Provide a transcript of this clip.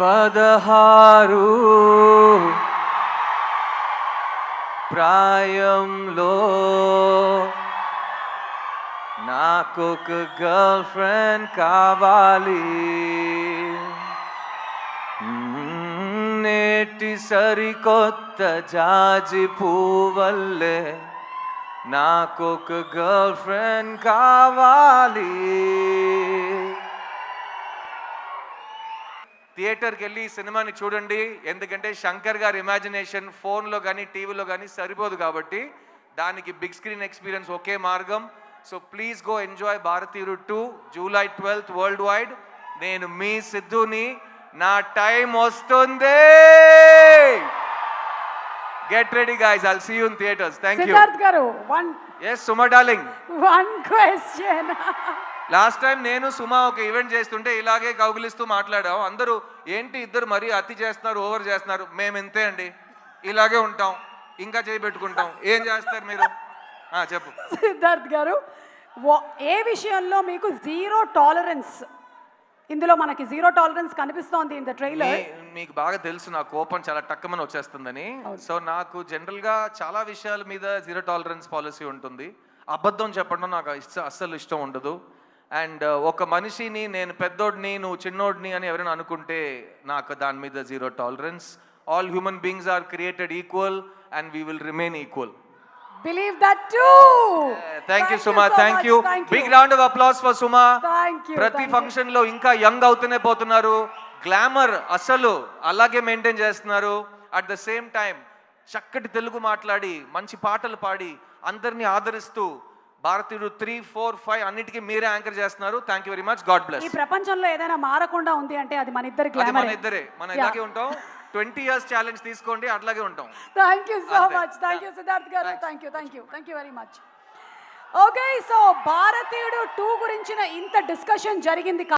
పదహారు. ప్రాయంలో నాకొక గర్ల్ ఫ్రెండ్ కావాలి. నేటి సరికొత్త జాజి పువ్వల్లే నాకొక గర్ల్ ఫ్రెండ్ కావాలి. థియేటర్కి వెళ్ళి ఈ సినిమాని చూడండి. ఎందుకంటే శంకర్ గారి ఇమాజినేషన్ ఫోన్లో కానీ టీవీలో కానీ సరిపోదు కాబట్టి దానికి బిగ్ స్క్రీన్ ఎక్స్పీరియన్స్ ఒకే మార్గం. So please go enjoy Bharateeyudu two July twelfth world wide నేను మీ సిద్ధుని. నా టైం వస్తుంది. Get ready guys I'll see you in theatres thank you Siddharth garu one yes Suma darling one question last time నేను సుమా ఒక event చేస్తుంటే ఇలాగే కౌగిలిస్తూ మాట్లాడాం అందరూ ఏంటి ఇద్దరు మరీ అతి చేస్తున్నారు ఓవర్ చేస్తున్నారు మేము ఇంతే అండి ఇలాగే ఉంటాం ఇంకా చేయి పెట్టుకుంటాం ఏం చేస్తారు మీరు చెప్పు సిద్ధార్థ్ గారు ఏ విషయంలో మీకు జీరో టాలరెన్స్ ఇందులో మనకి జీరో టాలరెన్స్ కనిపిస్తోంది ఇన్ ద ట్రైలర్. మీ- మీకు బాగా తెలుసు నా కోపం చాలా టక్కమని వచ్చేస్తుందని. సో నాకు జనరల్గా చాలా విషయాల మీద జీరో టాలరెన్స్ పాలసీ ఉంటుంది. అబద్ధం చెప్పడం నాకు ఇష్ట అస్సలు ఇష్టం ఉండదు. అండ్ ఒక మనిషిని నేను పెద్దోడిని నువ్వు చిన్నోడిని అని ఎవరైనా అనుకుంటే నాకు దాని మీద zero tolerance. All human beings are created equal and we will remain equal believe that to thank you Suma thank you big round of applause for Suma ప్రతి ఫంక్షన్లో ఇంకా యంగ్ అవుతూనే పోతున్నారు. గ్లామర్ అసలు అలాగే మెయింటైన్ చేస్తున్నారు. అట్ ద సేమ్ టైం చక్కటి తెలుగు మాట్లాడి మంచి పాటలు పాడి అందరినీ ఆదరిస్తూ భారతీయుడు త్రీ ఫోర్ ఫైవ్ అన్నిటికీ మీరే యాంకర్ చేస్తున్నారు. Thank you very much god bless ఈ ప్రపంచంలో ఏదైనా మారకుండా ఉంది అంటే అది మన ఇద్దరి అది మన గ్లామర్ ఇద్దరే. మనం ఇలాగే ఉంటాం. ట్వంటీ ఇయర్స్ ఛాలెంజ్ తీసుకోండి అట్లాగే ఉంటాం. Thank you so. Much thank you Siddharth garu. Thank you thank you thank you very much okay so Bharateeyudu two గురించిన ఇంత డిస్కషన్ జరిగింది